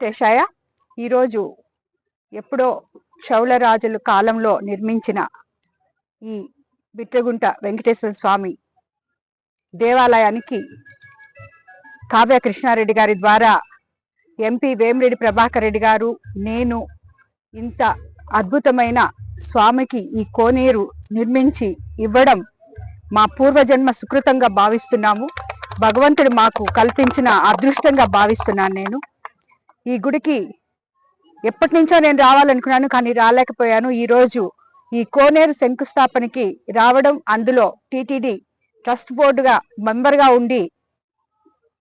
తెషాయ ఈరోజు ఎప్పుడో చౌళరాజుల కాలంలో నిర్మించిన ఈ బిట్రగుంట వెంకటేశ్వర స్వామి దేవాలయానికి కావ్య కృష్ణారెడ్డి గారి ద్వారా ఎంపీ వేమిరెడ్డి ప్రభాకర్ రెడ్డి గారు నేను ఇంత అద్భుతమైన స్వామికి ఈ కోనేరు నిర్మించి ఇవ్వడం మా పూర్వజన్మ సుకృతంగా భావిస్తున్నాము. భగవంతుడు మాకు కల్పించిన అదృష్టంగా భావిస్తున్నాను నేను. ఈ గుడికి ఎప్పటి నుంచో నేను రావాలనుకున్నాను కానీ రాలేకపోయాను. ఈరోజు ఈ కోనేరు శంకుస్థాపనకి రావడం అందులో టిటిడి ట్రస్ట్ బోర్డుగా మెంబర్గా ఉండి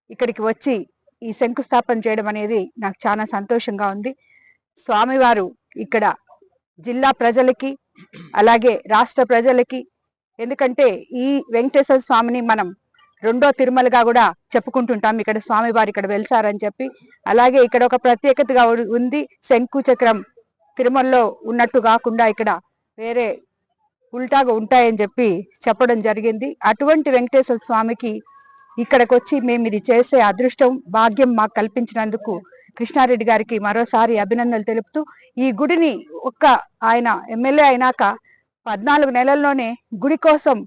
ఇక్కడికి వచ్చి ఈ శంకుస్థాపన చేయడం అనేది నాకు చాలా సంతోషంగా ఉంది. స్వామివారు ఇక్కడ జిల్లా ప్రజలకి అలాగే రాష్ట్ర ప్రజలకి ఎందుకంటే ఈ వెంకటేశ్వర స్వామిని మనం రెండో తిరుమలగా కూడా చెప్పుకుంటుంటాం. ఇక్కడ స్వామివారు ఇక్కడ వెలిసారని చెప్పి. అలాగే ఇక్కడ ఒక ప్రత్యేకతగా ఉంది శంకు చక్రం తిరుమలలో ఉన్నట్టు కాకుండా ఇక్కడ వేరే ఉల్టాగా ఉంటాయని చెప్పి చెప్పడం జరిగింది. అటువంటి వెంకటేశ్వర స్వామికి ఇక్కడికి వచ్చి మేము ఇది చేసే అదృష్టం భాగ్యం మాకు కల్పించినందుకు కృష్ణారెడ్డి గారికి మరోసారి అభినందనలు తెలుపుతూ ఈ గుడిని ఒక్క ఆయన ఎమ్మెల్యే అయినాక పద్నాలుగు నెలల్లోనే గుడి కోసం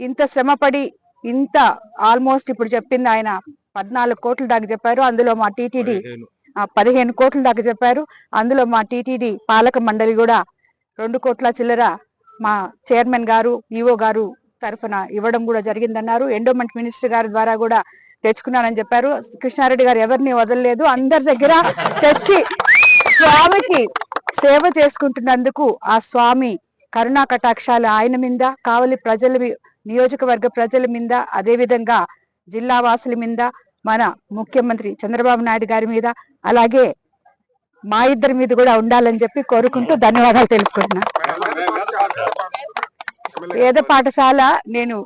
ఇంత శ్రమపడి ఇంత ఆల్మోస్ట్ ఇప్పుడు చెప్పింది ఆయన పద్నాలుగు కోట్ల దాకా చెప్పారు. అందులో మా టీటీడీ ఆ, పదిహేను కోట్ల దాకా చెప్పారు. అందులో మా టీటీడీ పాలక మండలి కూడా రెండు కోట్ల చిల్లర మా చైర్మన్ గారు ఈఓ గారు తరఫున ఇవ్వడం కూడా జరిగిందన్నారు. ఎండోమెంట్ మినిస్టర్ గారి ద్వారా కూడా తెచ్చుకున్నానని చెప్పారు. కృష్ణారెడ్డి గారు ఎవరిని వదలలేదు. అందరి దగ్గర తెచ్చి స్వామికి సేవ చేసుకుంటున్నందుకు ఆ స్వామి కరుణా కటాక్షాలు ఆయన మీద కావలి ప్రజల నియోజకవర్గ ప్రజల మీద అదే విధంగా జిల్లా వాసుల మీద మన ముఖ్యమంత్రి చంద్రబాబు నాయుడు గారి మీద అలాగే మా ఇద్దరి మీద కూడా ఉండాలని చెప్పి కోరుకుంటూ ధన్యవాదాలు తెలుపుకుంటున్నా. వేద పాఠశాల నేను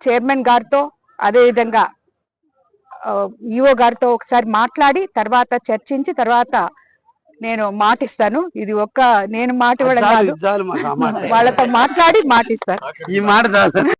చైర్మన్ గారితో అదే విధంగా ఈఓ గారితో ఒకసారి మాట్లాడి తర్వాత చర్చించి తర్వాత నేను మాటిస్తాను. ఇది ఒక్క నేను మాట. వాళ్ళతో మాట్లాడి మాటిస్తాను. ఈ మాట